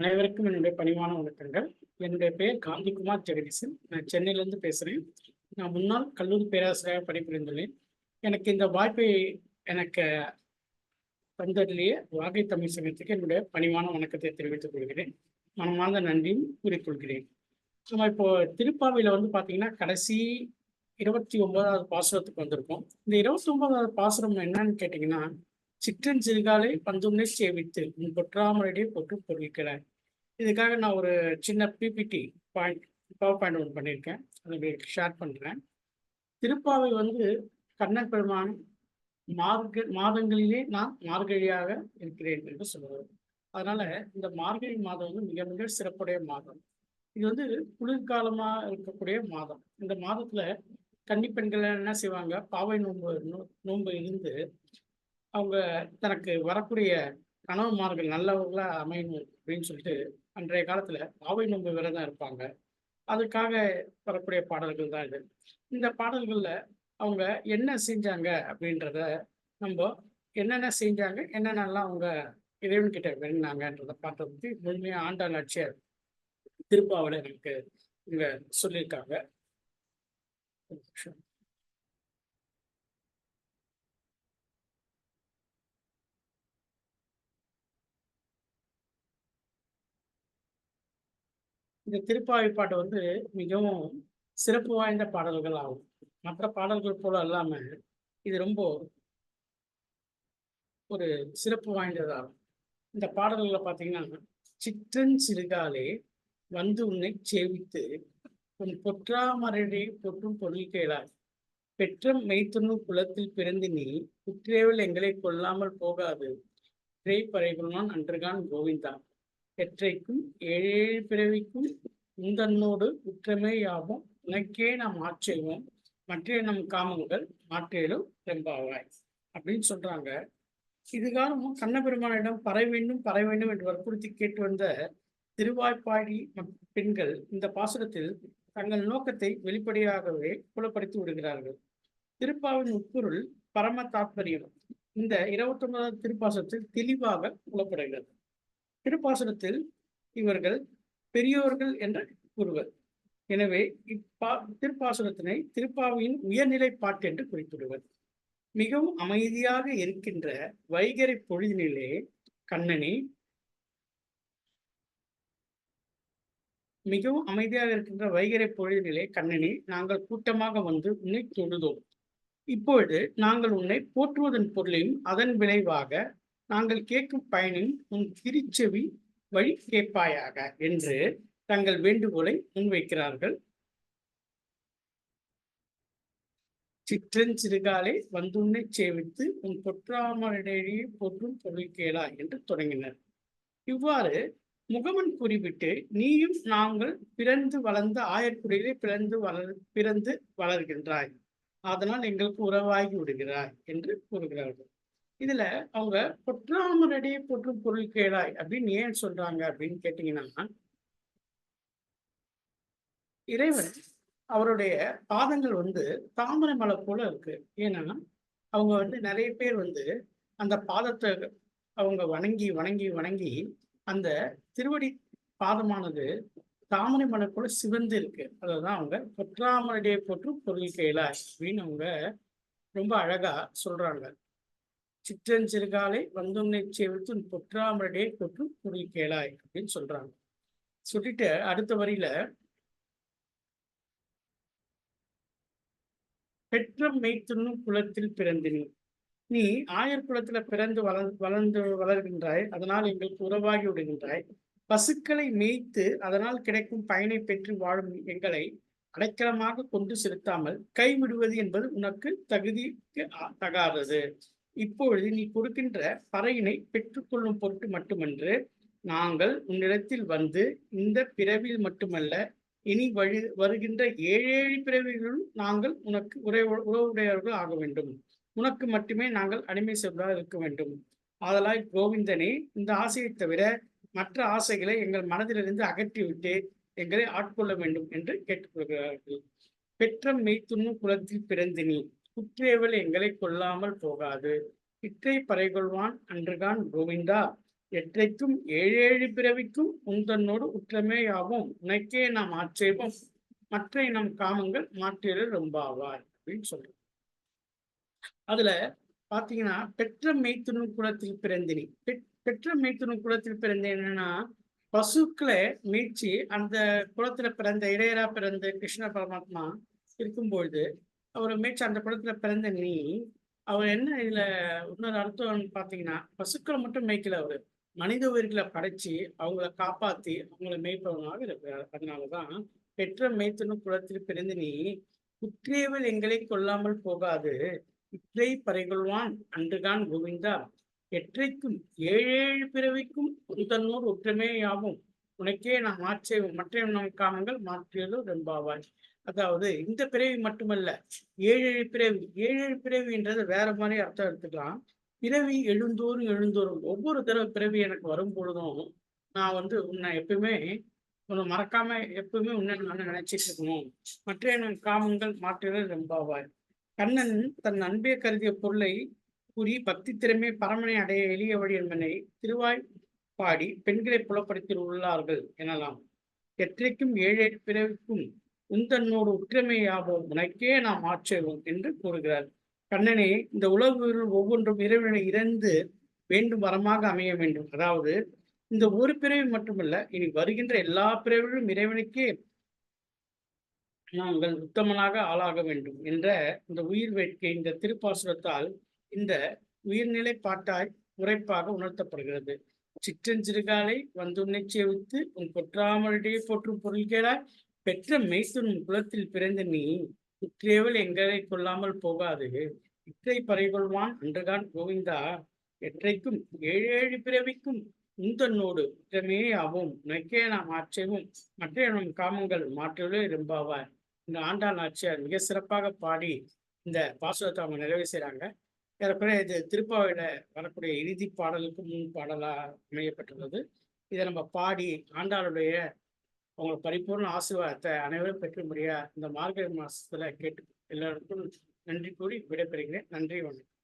அனைவருக்கும் என்னுடைய பணிவான வணக்கங்கள். என்னுடைய பெயர் காந்திகுமார் ஜெகதீசன். நான் சென்னையிலேருந்து பேசுகிறேன் நான் முன்னாள் கல்லூரி பேராசிரியராக பணிபுரிந்துள்ளேன். எனக்கு இந்த வாய்ப்பை எனக்கு தந்ததிலேயே வாகை தமிழ் சங்கத்துக்கு என்னுடைய பணிவான வணக்கத்தை தெரிவித்துக் கொள்கிறேன். மனமார்ந்த நன்றியும் கூறிக்கொள்கிறேன் நம்ம இப்போ திருப்பாவையில் வந்து பார்த்தீங்கன்னா கடைசி இருபத்தி ஒன்பதாவது பாசுரத்துக்கு வந்திருக்கோம். இந்த இருபத்தி ஒன்பதாவது பாசுரம் என்னன்னு கேட்டிங்கன்னா சிற்றன் சிறுகாலை பந்தும்னை சேவித்து உன் பொற்றாமரடியே போட்டு பொருட்கிறாய் இதுக்காக நான் ஒரு சின்ன பிபிடி பாயிண்ட் பவர் பாயிண்ட் ஒன்று பண்ணியிருக்கேன். அதை உங்களுக்கு ஷேர் பண்ணுறேன் திருப்பாவை வந்து கண்ணன் பெருமான் மார்க மாதங்களிலே நான் மார்கழியாக இருக்கிறேன் என்று சொல்லுவார். அதனால இந்த மார்கழி மாதம் வந்து மிக மிக சிறப்புடைய மாதம். இது வந்து குளிர்காலமா இருக்கக்கூடிய மாதம். இந்த மாதத்துல கன்னி பெண்கள் என்ன செய்வாங்க? பாவை நோன்பு நோ- நோன்பு இருந்து அவங்க தனக்கு வரக்கூடிய கணவன்மார்கள் நல்லவர்களா அமையணும் அப்படின்னு சொல்லிட்டு அன்றைய காலத்துல பாவை நம்பு விரதம் இருப்பாங்க. அதுக்காக வரக்கூடிய பாடல்கள் தான் இது. இந்த பாடல்கள்ல அவங்க என்ன செஞ்சாங்க அப்படின்றத நம்ம என்னென்ன செஞ்சாங்க என்னென்னலாம் அவங்க இறைவன் கிட்ட வேணுனாங்கன்றத பார்த்த பற்றி முழுமையா ஆண்டாள் ஆட்சியர் திருப்பாவளை எனக்கு இங்க சொல்லியிருக்காங்க இந்த திருப்பாவை பாட்டு வந்து மிகவும் சிறப்பு வாய்ந்த பாடல்கள் ஆகும். மற்ற பாடல்கள் போல அல்லாம இது ரொம்ப ஒரு சிறப்பு வாய்ந்ததாகும். இந்த பாடல்களை பார்த்தீங்கன்னா சிற்றன் சிறுகாலே வந்து உன்னை சேவித்து உன் பொற்றாமரடி பொற்றும் பொருள் கேளாய். பெற்ற மெய்த்துண்ணு குலத்தில் பிறந்து நீ குற்றேவல் எங்களை கொல்லாமல் போகாது. திரைப்பறைகுள்மான் அன்றுகான் கோவிந்தான். பெற்றைக்கும் ஏழேழு பிறவிக்கும் உந்தன்னோடு குற்றமே யாவும் உனக்கே நாம் ஆட்சேவோம் மற்றே நம் காமங்கள் மாற்றேலும் தெம்பாவாய் அப்படின்னு சொல்றாங்க. இதுகாலம் கண்ணபெருமானிடம் பறை வேண்டும் பறை வேண்டும் என்று வற்புறுத்தி கேட்டு வந்த திருவாய்ப்பாடி பெண்கள் இந்த பாசுரத்தில் தங்கள் நோக்கத்தை வெளிப்படையாகவே புலப்படுத்தி விடுகிறார்கள். திருப்பாவின் உட்பொருள் பரம தாத்பரியம். இந்த இருபத்தி ஒன்பதாவது திருப்பாசத்தில் தெளிவாக புலப்படுகிறது. திருப்பாசனத்தில் இவர்கள் பெரியோர்கள் என்று கூறுவர். எனவே இப்பா திருப்பாசனத்தினை திருப்பாவையின் உயர்நிலை பாட்டு என்று குறிப்பிடுவர். மிகவும் அமைதியாக இருக்கின்ற வைகரை பொழுதினிலே கண்ணனே மிகவும் அமைதியாக இருக்கின்ற வைகரை பொழுதினிலே கண்ணனே நாங்கள் கூட்டமாக வந்து உன்னை தொழுதோம். இப்பொழுது நாங்கள் உன்னை போற்றுவதன் பொருளையும் அதன் விளைவாக நாங்கள் கேட்கும் பயனின் உன் திருச்செவி வழி கேட்பாயாக என்று தங்கள் வேண்டுகோளை முன்வைக்கிறார்கள். சிற்றன் சிறுகாலை வந்துன்னை சேவித்து உன் தொற்றாமலிடையே பொருளும் பொருள் கேளா என்று தொடங்கினர். இவ்வாறு முகமன் குறிப்பிட்டு நீயும் நாங்கள் பிறந்து வளர்ந்த ஆயர்குடியிலே பிறந்து வளர் பிறந்து வளர்கின்றாய். அதனால் எங்களுக்கு உறவாகி விடுகிறாய் என்று கூறுகிறார்கள். இதுல அவங்க பொற்றாமரடி பொற்றும் பொருள் கேளாய் அப்படின்னு ஏன் சொல்றாங்க அப்படின்னு கேட்டீங்கன்னா இறைவன் அவருடைய பாதங்கள் வந்து தாமரை மலை போல இருக்கு. ஏன்னா அவங்க வந்து நிறைய பேர் வந்து அந்த பாதத்தை அவங்க வணங்கி வணங்கி வணங்கி அந்த திருவடி பாதமானது தாமரை மலை போல சிவந்து இருக்கு. அதுதான் அவங்க பொற்றாமரடியை போற்றும் பொருள் கேளாய் அப்படின்னு அவங்க ரொம்ப அழகா சொல்றாங்க. சிற்றஞ்சிறுகாலை வந்துன்னை சேவித்து உன் பொற்றாமரடியை போற்றும் கேளாய் அப்படின்னு சொல்றாங்க. சொல்லிட்டு அடுத்த வரியில பெற்ற மெய்த்துண்ணும் குலத்தில் பிறந்தினி. நீ ஆயர் குலத்துல பிறந்து வளர் வளர்ந்து வளர்கின்றாய் அதனால் எங்களுக்கு உறவாகி விடுகின்றாய். பசுக்களை மேய்த்து அதனால் கிடைக்கும் பயனை பெற்று வாழும் எங்களை அடைக்கலமாக கொண்டு செலுத்தாமல் கைவிடுவது என்பது உனக்கு தகுதிக்கு தகாதது. இப்பொழுது நீ கொடுக்கின்ற பறையினை பெற்றுக்கொள்ளும் பொருட்டு மட்டுமன்று நாங்கள் உன்னிடத்தில் வந்து இந்த பிறவியில் மட்டுமல்ல இனி வழி வருகின்ற ஏழேழு பிறவிகளும் நாங்கள் உனக்கு உறை உறவுடையவர்கள் ஆக வேண்டும். உனக்கு மட்டுமே நாங்கள் அடிமை செய்வதாக இருக்க வேண்டும். ஆதலாய் கோவிந்தனே இந்த ஆசையை தவிர மற்ற ஆசைகளை எங்கள் மனதிலிருந்து அகற்றிவிட்டு எங்களை ஆட்கொள்ள வேண்டும் என்று கேட்டுக்கொள்கிறார்கள். பெற்ற மெய்த்துண்ணும் குலத்தில் பிறந்தினி குற்றேவல் எங்களை கொல்லாமல் போகாது. இற்றை பறைகொள்வான் அன்றுகான் கோவிந்தா. எற்றைக்கும் ஏழேழு பிறவிக்கும் உந்தன்னோடு உற்றமே உனக்கே நாம் ஆட்சேபம். மற்ற நம் காமங்கள் மாற்றியது ரொம்பாவாய் அப்படின்னு சொல்றோம் அதுல பாத்தீங்கன்னா பெற்ற மெய்த்துணு குலத்தில் பிறந்தினி. பெற்- பெற்ற மெய்த்துணு குலத்தில் பிறந்தேன்னா பசுக்களை மீட்சி அந்த குலத்துல பிறந்த இடையரா பிறந்த கிருஷ்ண பரமாத்மா இருக்கும்பொழுது அவர் மீட்சி அந்த குளத்துல பிறந்த நீ அவர் என்ன இதுல இன்னொரு அர்த்தம் பாத்தீங்கன்னா பசுக்களை மட்டும் மேய்க்கல அவரு. மனித உயிர்களை படைச்சு அவங்கள காப்பாத்தி அவங்கள மேய்ப்பவனாக இருக்கிறார். அதனாலதான் பெற்ற மேய்த்தனும் குலத்தில் பிறந்து நீ குற்றேவல் எங்களை கொல்லாமல் போகாது. இற்றை பறைகொள்வான் அன்றுதான் கோவிந்தா. எற்றைக்கும் ஏழேழு பிறவிக்கும் உந்தன்னூர் ஒற்றுமே யாவும் உனக்கே நாம் ஆட்சேபம் மற்ற நம் காமங்கள் மாற்றியதோ ரெம்பாவாய் அதாவது இந்த பிறவி மட்டுமல்ல ஏழு பிறவி ஏழு பிறவின்றது வேற மாதிரி அர்த்தம் எடுத்துக்கலாம். பிறவி எழுந்தோறும் எழுந்தோறும் ஒவ்வொரு தடவை பிறவி எனக்கு வரும் பொழுதும் நான் வந்து உன்னை எப்பவுமே உன்னை மறக்காம எப்பவுமே உன்னை நான் நினைச்சிட்டு இருக்கணும். மற்ற காமங்கள் மாற்றுகிறது ரெம்பாவாய் கண்ணன் தன் அன்பே கருதிய பொருளை கூறி பக்தி திறமை பரமனை அடைய எளிய வழி என்பனை திருவாய் பாடி பெண்களை புலப்படுத்தி உள்ளார்கள் எனலாம் எற்றைக்கும் ஏழு பிறவிக்கும் உந்தன்னோடு உற்றமையாவோ உனக்கே நாம் ஆட்சேபம் என்று கூறுகிறார். கண்ணனே இந்த உலகுகள் ஒவ்வொன்றும் இறைவனை இறந்து வேண்டும் வரமாக அமைய வேண்டும். அதாவது இந்த ஒரு பிறவி மட்டுமல்ல இனி வருகின்ற எல்லா பிறவிகளும் இறைவனுக்கே நாங்கள் உத்தமனாக ஆளாக வேண்டும் என்ற இந்த உயிர் வேட்கை இந்த திருப்பாசுரத்தால் இந்த உயிர்நிலை பாட்டாய் உரைப்பாக உணர்த்தப்படுகிறது. சிற்றஞ்சிறுகாலை வந்துன்னை சேவித்து உன் பொற்றாமலிடையே போற்றும் பொருள்களாய் பெற்ற மெய்த்துன் குலத்தில் பிறந்த நீ குற்றேவல் எங்களை கொள்ளாமல் போகாது. இற்றை பறைகொள்வான் அன்றுகான் கோவிந்தா. எற்றைக்கும் ஏழேழு பிறவிக்கும் உந்தன்னோடு இத்தமே ஆவும் உனக்கே நாம் ஆட்சேபம் மற்ற நம் காமங்கள் மாற்றுவதே இரும்பாவார் இந்த ஆண்டாள் ஆட்சியார் மிக சிறப்பாக பாடி இந்த பாசுரத்தை அவங்க நிறைவு செய்கிறாங்க ஏறக்குறைய இது திருப்பாவையில வரக்கூடிய இறுதி பாடலுக்கு முன் பாடலா அமையப்பட்டுள்ளது. இதை நம்ம பாடி ஆண்டாளுடைய உங்களுக்கு பரிபூர்ண ஆசீர்வாதத்தை அனைவரும் பெற்றும்படியா இந்த மார்கழி மாசத்துல கேட்டு எல்லாருக்கும் நன்றி கூறி விடைபெறுகிறேன். நன்றி வணக்கம்.